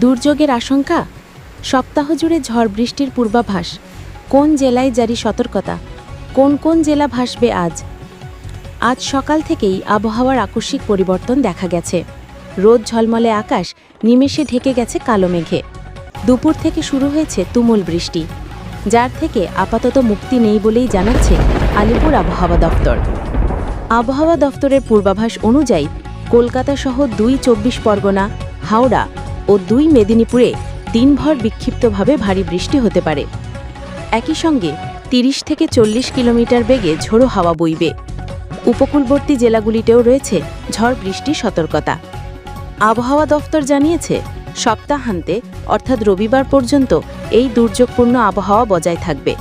দুর্যোগের আশঙ্কা? সপ্তাহ জুড়ে ঝড় বৃষ্টির পূর্বাভাস। কোন জেলায় জারি সতর্কতা? কোন কোন জেলা ভাসবে আজ? আজ সকাল থেকেই আবহাওয়ার আকস্মিক পরিবর্তন দেখা গেছে। রোদ ঝলমলে আকাশ, নিমেষে ঢেকে গেছে কালো মেঘে। দুপুর থেকে শুরু হয়েছে তুমুল বৃষ্টি। যার থেকে আপাতত মুক্তি নেই বলেই জানাচ্ছে আলিপুর আবহাওয়া দপ্তর। আবহাওয়া দপ্তরের পূর্বাভাস অনুযায়ী কলকাতা সহ দুই চব্বিশ পরগনা, হাওড়া ও দুই মেদিনীপুরে দিনভর বিক্ষিপ্তভাবে ভারী বৃষ্টি হতে পারে। একই সঙ্গে তিরিশ থেকে চল্লিশ কিলোমিটার বেগে ঝোড়ো হাওয়া বইবে। উপকূলবর্তী জেলাগুলিতেও রয়েছে ঝড় বৃষ্টি সতর্কতা। আবহাওয়া দফতর জানিয়েছে, সপ্তাহান্তে অর্থাৎ রবিবার পর্যন্ত এই দুর্যোগপূর্ণ আবহাওয়া বজায় থাকবে।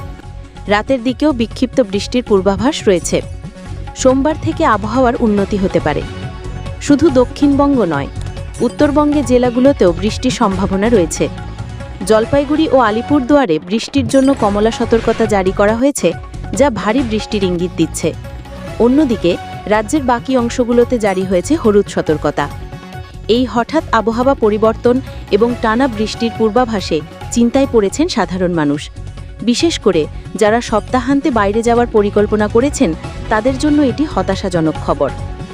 রাতের দিকেও বিক্ষিপ্ত বৃষ্টির পূর্বাভাস রয়েছে। সোমবার থেকে আবহাওয়ার উন্নতি হতে পারে। শুধু দক্ষিণবঙ্গ নয় উত্তরবঙ্গে জেলাগুলোতেও বৃষ্টির সম্ভাবনা রয়েছে। জলপাইগুড়ি ও আলিপুরদুয়ারে বৃষ্টির জন্য কমলা সতর্কতা জারি করা হয়েছে, যা ভারী বৃষ্টির ইঙ্গিত দিচ্ছে। অন্যদিকে, রাজ্যের বাকি অংশগুলোতে জারি হয়েছে হলুদ সতর্কতা। এই হঠাৎ আবহাওয়া পরিবর্তন এবং টানা বৃষ্টির পূর্বাভাসে চিন্তায় পড়েছেন সাধারণ মানুষ। বিশেষ করে, যারা সপ্তাহান্তে বাইরে যাওয়ার পরিকল্পনা করেছেন, তাদের জন্য এটি হতাশাজনক খবর।